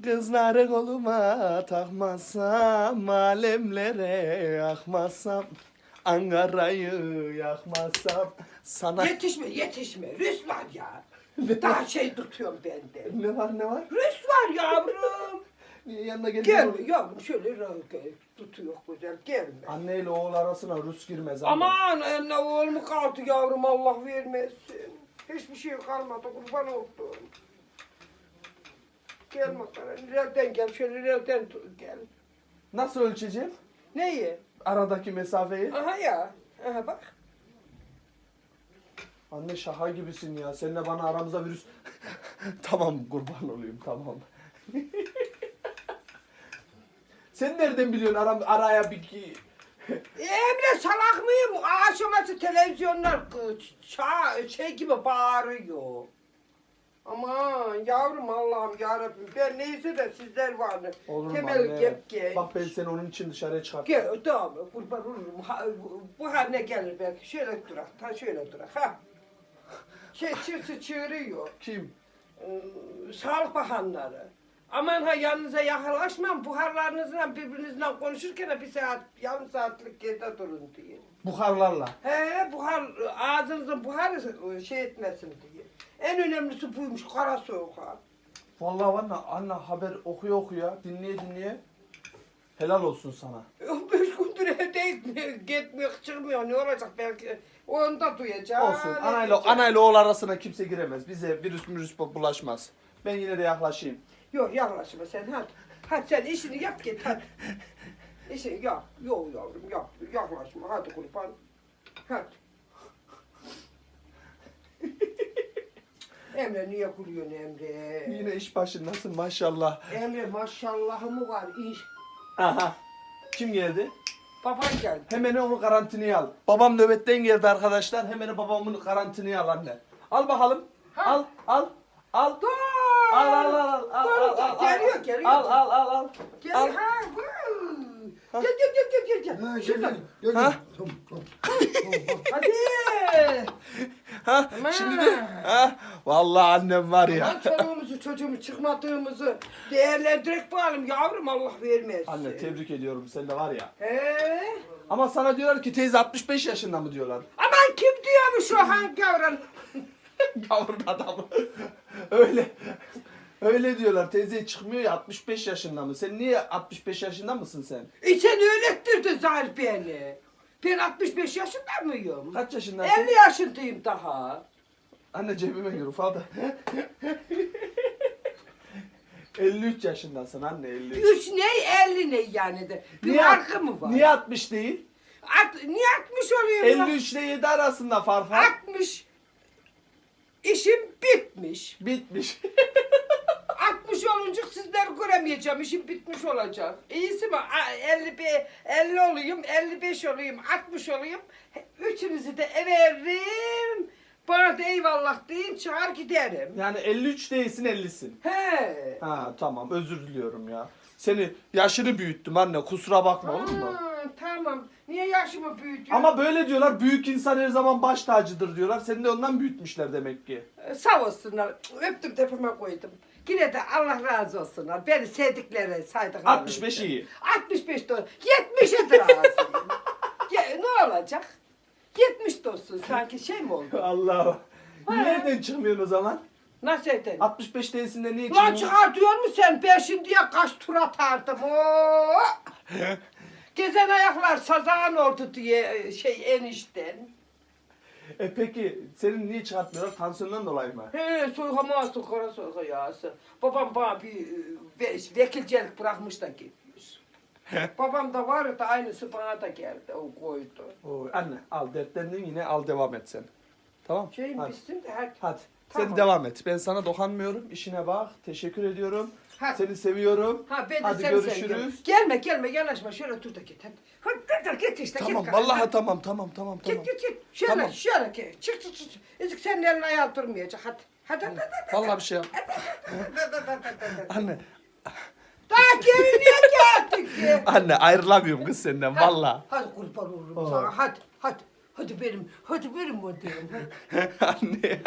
Kızları koluma takmazsam, alemlere akmazsam, Ankara'yı yakmazsam, sana... Yetişme yetişme. Rüs var ya. Daha şey tutuyorum bende. Ne var ne var? Rüs var yavrum. Yanına gelin? Gelme yavrum şöyle tutuyor güzel gelme. Anne ile oğul arasına Rus girmez. anne. Aman anne oğlum kaldı yavrum Allah vermesin. Hiçbir şey kalmadı kurban oldum. Gel bakalım. Nereden gel şöyle nereden gel. Nasıl ölçeceğim? Neyi? Aradaki mesafeyi. Aha ya. Aha bak. Anne şaka gibisin ya. Seninle bana aramıza virüs... tamam kurban olayım tamam. Sen nereden biliyorsun aram, araya bir ki... Emre salak mıyım? Akşaması televizyonlar ça- şey gibi bağırıyor. Aman yavrum Allah'ım yarabbim ben neyse de sizler var. Olur mu Temel anne? gep genç. Bak ben seni onun için dışarıya çıkarttım. Gel tamam kurban olurum. Ha, bu haline gelir belki. Şöyle durak. Ha şöyle durak. Ha. Şey çırsı çığırıyor. Kim? Ee, Sağlık bakanları. Aman ha yanınıza yaklaşmam. Buharlarınızla birbirinizle konuşurken bir saat, yarım saatlik geride durun diye. Buharlarla. He buhar, ağzınızın buharı şey etmesin diye. En önemlisi buymuş kara soğuk ha. Vallahi anne, anne haber okuyor okuyor, dinleye dinleye. Helal olsun sana. Beş gündür evdeyiz, gitmiyor, çıkmıyor, ne olacak belki. Onu da duyacağım. Olsun. Anayla, anayla oğul arasına kimse giremez. Bize virüs mürüs bulaşmaz. Ben yine de yaklaşayım. Yok yaklaşma sen hadi. Hadi sen işini yap git hadi. İşini yap. Yok yavrum yap. Yaklaşma hadi kurban. Hadi. Emre niye gülüyorsun Emre? Yine iş başındasın maşallah. Emre maşallahı mı var iş? Aha. Kim geldi? Baban geldi. Hemen onu karantinaya al. Babam nöbetten geldi arkadaşlar. Hemen babamın karantinaya al anne. Al bakalım. Ha. Al, al, al. Dur. Al, al, al, al, al, al, dur. al, Geliyor, al. geliyor. Al, al, al, al. Gel Al. ha. vuu. Gel gel gel gel gel. Ha, gel. gel, gel, gel. Ha? Tamam, Hadi. Ha, Aman. şimdi de. Ha, vallahi annem var ya. Aman çoluğumuzu çocuğumuzu çıkmadığımızı değerlendirek bakalım yavrum Allah vermez. Anne tebrik ediyorum sen de var ya. He? Ama sana diyorlar ki teyze 65 yaşında mı diyorlar. Aman kim diyormuş o hangi yavrum? Gavurun adamı. Öyle. Öyle diyorlar. Teyze çıkmıyor ya 65 yaşında mı? Sen niye 65 yaşında mısın sen? E sen öğrettirdin Zahir beni. Ben 65 yaşında mıyım? Kaç yaşındasın? 50 yaşındayım daha. Anne cebime gir ufal da. 53 yaşındasın anne 53. 3 ne 50 ne yani de. Bir farkı mı var? Niye 60 değil? At, niye 60 oluyor? lan? 53 ile 7 arasında fark var. 60. İşim bitmiş. Bitmiş. 60 olunca sizleri göremeyeceğim. İşim bitmiş olacak. İyisi mi? A- 50, be- 50 olayım, 55 olayım, 60 olayım. Üçünüzü de everim. Bana da eyvallah deyin çağır giderim. yani 53 değilsin 50'sin. He. Ha tamam özür diliyorum ya. Seni yaşını büyüttüm anne kusura bakma olur mu? Aa, tamam. Niye yaşımı büyütüyorsun? Ama böyle diyorlar büyük insan her zaman baş tacıdır diyorlar. Seni de ondan büyütmüşler demek ki. Ee, Sağ olsunlar. Öptüm tepeme koydum. Yine de Allah razı olsunlar. Beni sevdikleri saydıkları. 65 için. iyi. 65 de 70'e de razıyım. ya, ne olacak? 70 de olsun. Sanki şey mi oldu? Allah. Ha. Nereden çıkmıyorsun o zaman? Nasıl edin? 65 değilsin de niye Lan çıkmıyorsun? çıkartıyor musun sen? Ben şimdiye kaç tur atardım. Oo! Gezen ayaklar sazan oldu diye e, şey enişten. E peki senin niye çıkartmıyorlar? Tansiyondan dolayı mı? He soykama sokara soyka yağısı. Babam bana bir e, ve, vekilcelik bırakmış da gitmiş. Babam da var da aynısı bana da geldi. O koydu. Oo, anne al dertlendin yine al devam et sen. Tamam? Şeyim hadi. bitsin de hadi. Hadi. Tamam. Sen devam et. Ben sana dokanmıyorum. İşine bak. Teşekkür ediyorum. Hadi. Seni seviyorum. Ha ben de Hadi seni görüşürüz. seviyorum. Gelme gelme yanaşma şöyle dur da git hadi. Hadi dur dur git işte Tamam git. vallahi Hadi. tamam tamam tamam tamam. Git git git. Şöyle Tamam. şöyle git. Çık çık çık. Ezik senin elin ayağın durmayacak hadi. Hadi hadi hadi. Vallahi bir şey yap. Anne. Daha geri niye geldik ki? Anne ayrılamıyorum kız senden vallahi. Hadi kurban olurum Aa. sana hadi hadi. Hadi benim, hadi benim modelim. Anne ya.